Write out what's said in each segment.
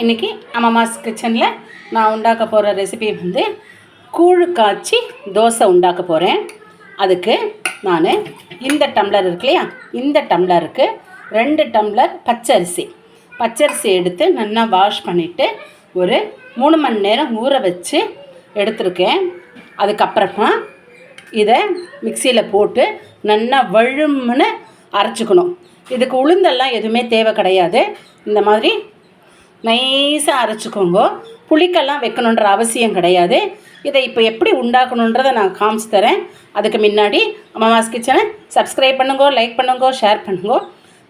இன்றைக்கி அம்மாஸ் கிச்சனில் நான் உண்டாக்க போகிற ரெசிபி வந்து கூழ் காய்ச்சி தோசை உண்டாக்க போகிறேன் அதுக்கு நான் இந்த டம்ளர் இருக்கு இல்லையா? இந்த டம்ளருக்கு ரெண்டு டம்ளர் பச்சரிசி. பச்சரிசி எடுத்து நல்லா வாஷ் பண்ணிவிட்டு ஒரு மூணு மணி நேரம் ஊற வச்சு எடுத்திருக்கேன். அதுக்கப்புறமா இதை மிக்சியில் போட்டு நல்லா வழும்னு அரைச்சிக்கணும். இதுக்கு உளுந்தெல்லாம் எதுவுமே தேவை கிடையாது. இந்த மாதிரி நைஸாக அரைச்சிக்கோங்க. புளிக்கெல்லாம் வைக்கணுன்ற அவசியம் கிடையாது. இதை இப்போ எப்படி உண்டாக்கணுன்றதை நான் காமிச்சு தரேன். அதுக்கு முன்னாடி அம்மாஸ் கிச்சனை சப்ஸ்கிரைப் பண்ணுங்க லைக் பண்ணுங்க ஷேர் பண்ணுங்க.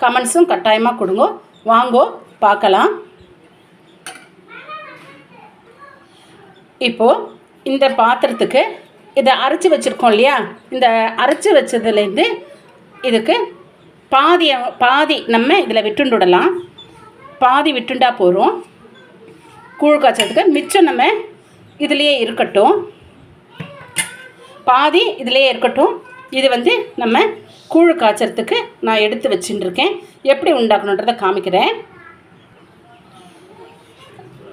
கமெண்ட்ஸும் கட்டாயமாக கொடுங்க. வாங்கோ பார்க்கலாம். இப்போது இந்த பாத்திரத்துக்கு இதை அரைச்சி வச்சுருக்கோம் இல்லையா? இந்த அரைச்சி வச்சதுலேருந்து இதுக்கு பாதி பாதி நம்ம இதில் விட்டுண்டுடலாம். பாதி விட்டுண்டா போகிறோம் கூழ் காய்ச்சதுக்கு மிச்சம் நம்ம இதுலேயே இருக்கட்டும். பாதி இதுலேயே இருக்கட்டும். இது வந்து நம்ம கூழ் காய்ச்சறதுக்கு நான் எடுத்து வச்சுட்டுருக்கேன். எப்படி உண்டாக்கணுன்றதை காமிக்கிறேன்.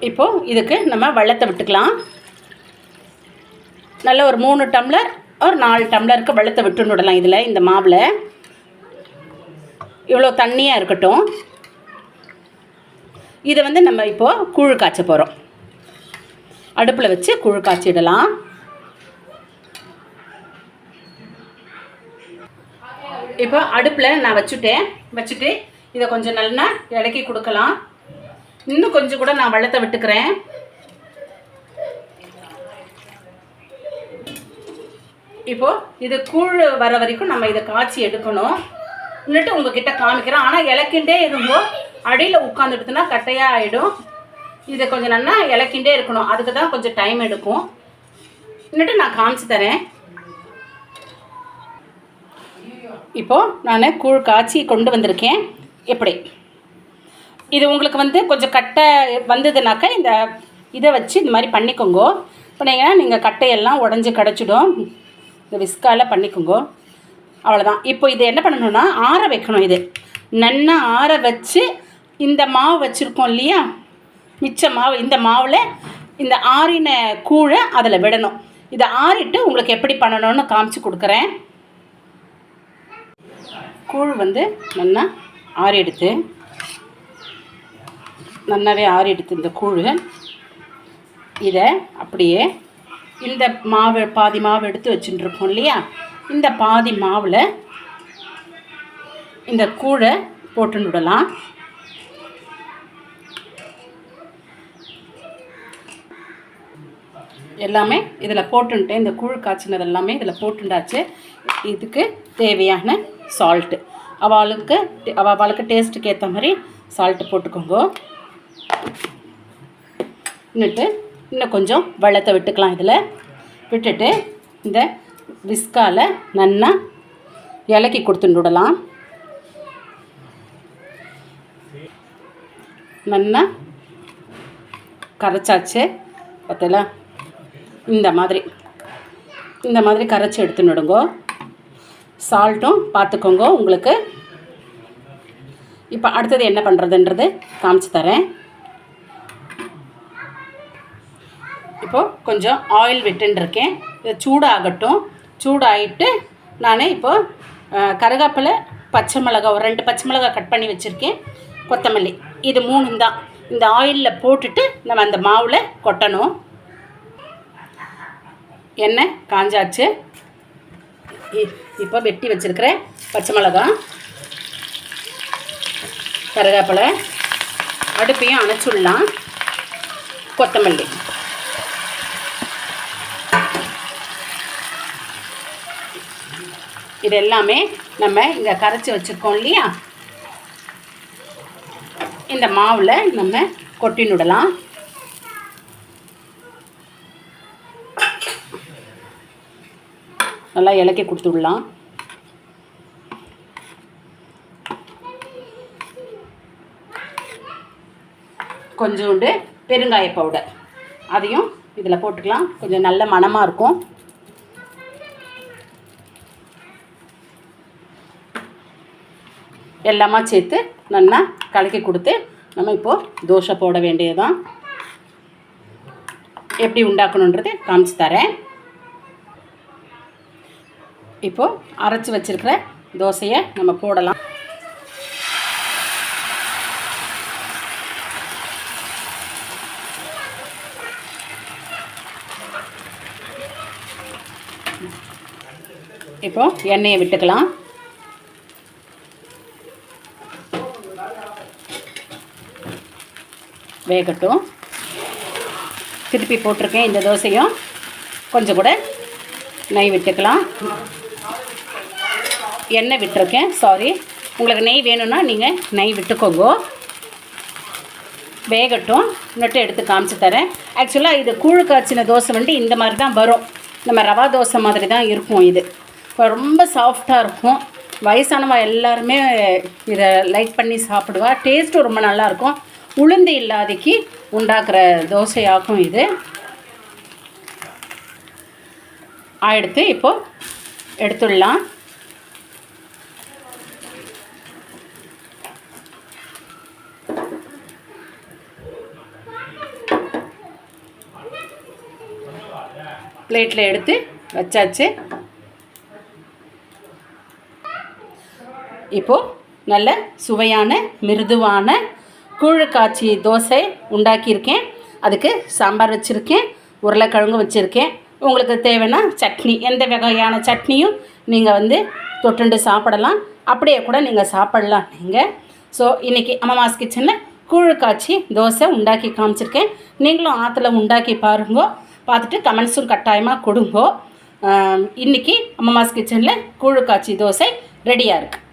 இப்போது இதுக்கு நம்ம வெள்ளத்தை விட்டுக்கலாம். நல்ல ஒரு மூணு டம்ளர் ஒரு நாலு டம்ளருக்கு வெள்ளத்தை விட்டுன்னு விடலாம் இதில் இந்த மாவில். இவ்வளோ தண்ணியாக இருக்கட்டும். இதை வந்து நம்ம இப்போது கூழ் காய்ச்ச போகிறோம் அடுப்பில் வச்சு கூழ் காய்ச்சிடலாம். இப்போ அடுப்பில் நான் வச்சுட்டேன். வச்சுட்டு இதை கொஞ்சம் நல்லா இலக்கி கொடுக்கலாம். இன்னும் கொஞ்சம் கூட நான் வளர்த்த விட்டுக்கிறேன். இப்போது இது கூழ் வர வரைக்கும் நம்ம இதை காய்ச்சி எடுக்கணும். இன்னிட்டு உங்ககிட்ட காமிக்கிறேன். ஆனால் இலக்கிண்டே இருந்தோ அடியில் உட்காந்துடுத்துனா கட்டையாக ஆகிடும் இதை கொஞ்சம் நல்லா இலக்கிண்டே இருக்கணும். அதுக்கு தான் கொஞ்சம் டைம் எடுக்கும். இன்னட்டு நான் காமிச்சு தரேன். இப்போது நான் கூழ் காய்ச்சி கொண்டு வந்திருக்கேன். எப்படி? இது உங்களுக்கு வந்து கொஞ்சம் கட்டை வந்ததுனாக்கா இந்த இதை வச்சு இந்த மாதிரி பண்ணிக்கோங்க. பண்ணிங்கன்னா நீங்கள் கட்டையெல்லாம் உடஞ்சி கிடச்சிடும். இந்த விஸ்கால பண்ணிக்கோங்க. அவ்வளோதான் இப்போ இது என்ன பண்ணணும்னா ஆற வைக்கணும் இது. நன்னா ஆற வச்சு இந்த மாவு வச்சுருக்கோம் இல்லையா? மிச்ச மாவு இந்த மாவில் இந்த ஆறின கூழை அதில் விடணும். இதை ஆறிட்டு உங்களுக்கு எப்படி பண்ணணும்னு காமிச்சு கொடுக்குறேன். கூழ் வந்து நல்லா ஆறி எடுத்து நல்லாவே ஆறி எடுத்து இந்த கூழ். இதை அப்படியே இந்த மாவு பாதி மாவு எடுத்து வச்சுட்டுருக்கோம் இல்லையா? இந்த பாதி மாவில் இந்த கூழை போட்டு விடலாம் எல்லாமே இதில் போட்டுன்ட்டேன் இந்த கூழ் காய்ச்சினது எல்லாமே இதில் போட்டுண்டாச்சு. இதுக்கு தேவையான சால்ட்டு அவளுக்கு அவளுக்கு டேஸ்ட்டுக்கு ஏற்ற மாதிரி சால்ட்டு போட்டுக்கோங்க. இன்னிட்டு இன்னும் கொஞ்சம் வெள்ளத்தை விட்டுக்கலாம் இதில். விட்டுட்டு இந்த விஸ்கால நல்லா இலக்கி கொடுத்துட்டு விடலாம். நல்லா கரைச்சாச்சு. பார்த்தல இந்த மாதிரி. இந்த மாதிரி கரைச்சி எடுத்துன்னு விடுங்கோ சால்ட்டும் பார்த்துக்கோங்க உங்களுக்கு. இப்போ அடுத்தது என்ன பண்ணுறதுன்றது காமிச்சு தரேன். இப்போது கொஞ்சம் ஆயில் விட்டுருக்கேன் இது சூடாகட்டும். சூடாகிட்டு நான் இப்போது கருகாப்பில் பச்சை மிளகா ஒரு ரெண்டு பச்சை மிளகா கட் பண்ணி வச்சுருக்கேன். கொத்தமல்லி. இது மூணு தான். இந்த ஆயிலில் போட்டுட்டு நம்ம அந்த மாவில் கொட்டணும். எண்ணெய் காஞ்சாச்சு. இப்போ வெட்டி வச்சுருக்கிறேன் பச்சை மிளகா கருகாப்பிலை அடுப்பையும் அணைச்சுடலாம். கொத்தமல்லி. இது எல்லாமே நம்ம இங்கே கரைச்சி வச்சுருக்கோம் இல்லையா? இந்த மாவில் நம்ம கொட்டினுடலாம் நல்லா இலக்கி கொடுத்துடலாம். கொஞ்சோண்டு பெருங்காய பவுடர் அதையும் இதில் போட்டுக்கலாம். கொஞ்சம் நல்ல மணமாக இருக்கும். எல்லாமா சேர்த்து நல்லா கலக்கி கொடுத்து நம்ம இப்போது தோசை போட வேண்டியதுதான். எப்படி உண்டாக்கணுன்றது காமிச்சு தரேன். இப்போது அரைச்சி வச்சிருக்கிற தோசையை நம்ம போடலாம். இப்போ எண்ணெயை விட்டுக்கலாம். வேகட்டும். திருப்பி போட்டிருக்கேன் இந்த தோசையும். கொஞ்சம் கூட நெய் விட்டுக்கலாம். எண்ணெய் விட்டுருக்கேன். சாரி உங்களுக்கு நெய் வேணும்னா நீங்கள் நெய் விட்டுக்கோங்க. வேகட்டும். நட்டு எடுத்து காமிச்சு தரேன். ஆக்சுவலாக இது கூழு காய்ச்சின தோசை வந்துட்டு இந்த மாதிரி தான் வரும். நம்ம ரவா தோசை மாதிரி தான் இருக்கும் இது. ரொம்ப சாஃப்டாக இருக்கும். வயசானவா எல்லாருமே இதை லைக் பண்ணி சாப்பிடுவா. டேஸ்ட்டும் ரொம்ப நல்லாயிருக்கும் உளுந்து இல்லாதக்கு உண்டாக்குற தோசையாகும் இது. எடுத்து இப்போது எடுத்துடலாம். பிளேட்டில் எடுத்து வச்சாச்சு. இப்போது நல்ல சுவையான மிருதுவான கூழு காய்ச்சி தோசை உண்டாக்கியிருக்கேன். அதுக்கு சாம்பார் வச்சுருக்கேன் உருளைக்கிழங்கு வச்சுருக்கேன். உங்களுக்கு தேவைன்னா சட்னி எந்த வகையான சட்னியும் நீங்கள் வந்து தொட்டுண்டு சாப்பிடலாம். அப்படியே கூட நீங்கள் சாப்பிடலாம் நீங்கள் ஸோ இன்றைக்கி அம்மாஸ் கிச்சனில் கூழு காய்ச்சி தோசை உண்டாக்கி காமிச்சிருக்கேன். நீங்களும் ஆற்றுல உண்டாக்கி பாருங்கோ. பார்த்துட்டு கமெண்ட்ஸும் கட்டாயமாக கொடுங்கோ. இன்றைக்கி அம்மாஸ் கிச்சனில் கூழு காய்ச்சி தோசை ரெடியாக இருக்குது